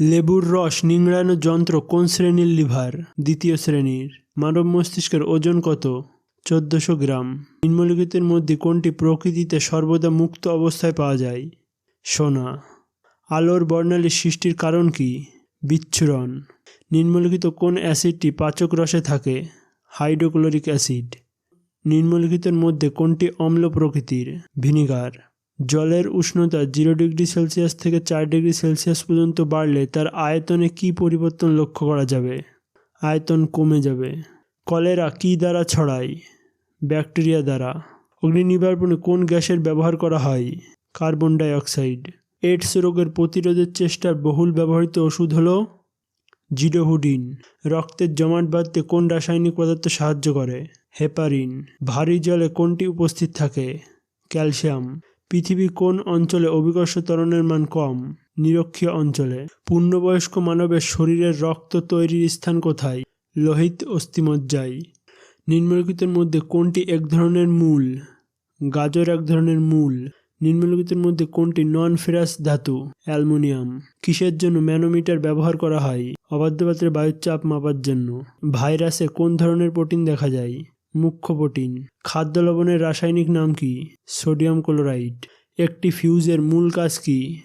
লেবুর রস নিংড়ানো যন্ত্র কোন শ্রেণির লিভার? দ্বিতীয় শ্রেণির। মানব মস্তিষ্কের ওজন কত? চোদ্দশো গ্রাম। নিম্নলিখিতের মধ্যে কোনটি প্রকৃতিতে সর্বদা মুক্ত অবস্থায় পাওয়া যায়? সোনা। আলোর বর্ণালী সৃষ্টির কারণ কি? বিচ্ছুরণ। নিম্নলিখিত কোন অ্যাসিডটি পাচক রসে থাকে? Hydrochloric acid. নিম্নলিখিতের মধ্যে কোনটি অম্ল প্রকৃতির? ভিনিগার। জলের উষ্ণতা জিরো ডিগ্রি সেলসিয়াস থেকে চার ডিগ্রি সেলসিয়াস পর্যন্ত বাড়লে তার আয়তনে কী পরিবর্তন লক্ষ্য করা যাবে? আয়তন কমে যাবে। কলেরা কী দ্বারা ছড়ায়? ব্যাকটেরিয়া দ্বারা। অগ্নি নিবারণে কোন গ্যাসের ব্যবহার করা হয়? কার্বন ডাই অক্সাইড এইডস রোগের প্রতিরোধের চেষ্টার বহুল ব্যবহৃত ওষুধ হলো জিডোহুডিন। রক্তের জমাট বাঁধতে কোন রাসায়নিক পদার্থ সাহায্য করে? হেপারিন। ভারী জলে কোনটি উপস্থিত থাকে? ক্যালসিয়াম। পৃথিবী কোন অঞ্চলে অভিকর্ষ ত্বরণের মান কম? নিরক্ষীয় অঞ্চলে। পূর্ণবয়স্ক মানবের শরীরের রক্ত তৈরির স্থান কোথায়? লোহিত অস্থিমজ্জায়। নিম্নলিখিতের মধ্যে কোনটি এক ধরনের মূল? গাজর এক ধরনের মূল। নিম্নলিখিতের মধ্যে কোনটি নন ফেরাস ধাতু? অ্যালুমিনিয়াম। কিসের জন্য ম্যানোমিটার ব্যবহার করা হয়? অবাধ্য পাত্রে বায়ুর চাপ মাপার জন্য। ভাইরাসে কোন ধরনের প্রোটিন দেখা যায়? মুখ্য প্রোটিন। খাদ্য লবণের রাসায়নিক নাম কি? Sodium chloride. একটি ফিউজের মূল কাজ কি?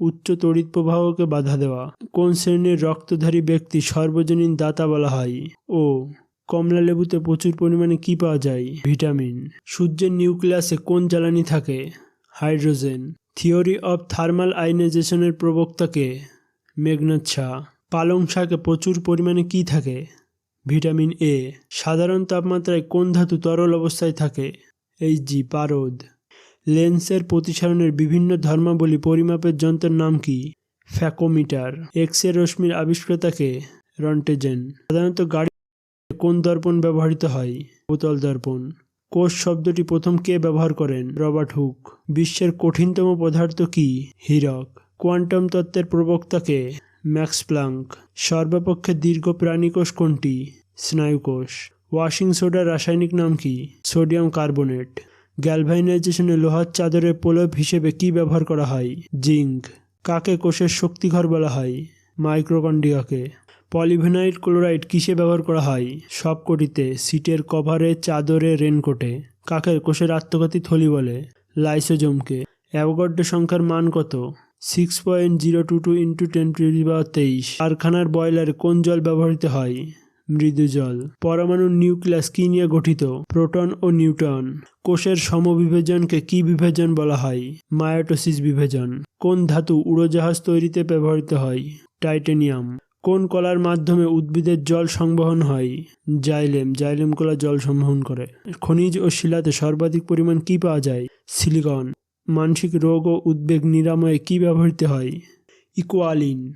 উচ্চ তড়িৎ প্রবাহকে বাধা দেওয়া। কোন শ্রেণির রক্তধারী ব্যক্তি সর্বজনীন দাতা বলা হয়? ও, কমলা লেবুতে প্রচুর পরিমাণে কি পাওয়া যায়? ভিটামিন। সূর্যের নিউক্লিয়াসে কোন জ্বালানি থাকে? হাইড্রোজেন। থিওরি অফ থার্মাল আয়নাইজেশনের প্রবক্তাকে মেঘনাথ শাহ। পালং শাকে প্রচুর পরিমাণে কি থাকে? ভিটামিন এ সাধারণ তাপমাত্রায় কোন ধাতু তরল অবস্থায় থাকে? এই জি পারদ। লেন্সের প্রতিসারণের বিভিন্ন ধর্মাবলী পরিমাপের যন্ত্রের নাম কি? ফ্যাকোমিটার। এক্স রশ্মির আবিষ্কর্তাকে রন্টেজেন। সাধারণত গাড়ি কোন দর্পণ ব্যবহৃত হয়? বোতল দর্পণ। কোষ শব্দটি প্রথম কে ব্যবহার করেন? Robert Hooke. বিশ্বের কঠিনতম পদার্থ কি? হীরক। কোয়ান্টাম তত্ত্বের প্রবক্তাকে ম্যাক্স প্লাঙ্ক সর্বাপেক্ষা দীর্ঘ প্রাণীকোষ কোনটি? স্নায়ুকোষ। ওয়াশিং সোডার রাসায়নিক নাম কি? সোডিয়াম কার্বোনেট গ্যালভাইনাইজেশনে লোহার চাদরের প্রলেপ হিসেবে কি ব্যবহার করা হয়? জিঙ্ক কাকে কোষের শক্তিঘর বলা হয়? মাইক্রোকন্ডিয়াকে পলিভিনাইল ক্লোরাইড কিসে ব্যবহার করা হয়? সবকটিতে সিটের কভারে, চাদরে, রেনকোটে। কাকের কোষের আত্মঘাতী থলি বলে? লাইসোজোমকে অ্যাভোগাড্রো সংখ্যার মান কত? Six point zero two two into ten বা তেইশ কারখানার বয়লারে কোন জল ব্যবহৃত হয়? মৃদু জল। পরমাণু নিউক্লিয়াস কি নিয়ে গঠিত? প্রোটন ও নিউট্রন। কোষের সমবিভাজনকে কি বিভাজন বলা হয়? মায়োটোসিস বিভাজন। কোন ধাতু উড়োজাহাজ তৈরিতে ব্যবহৃত হয়? টাইটেনিয়াম। কোন কলার মাধ্যমে উদ্ভিদের জল সংবহন হয়? জাইলেম। জাইলেম কলা জল সংবহন করে। খনিজ ও শিলাতে সর্বাধিক পরিমাণ কি পাওয়া যায়? সিলিকন। মানসিক রোগ ও উদ্বেগ নিরাময়ে কী ব্যবহৃত হয়? ইকোয়ালিন।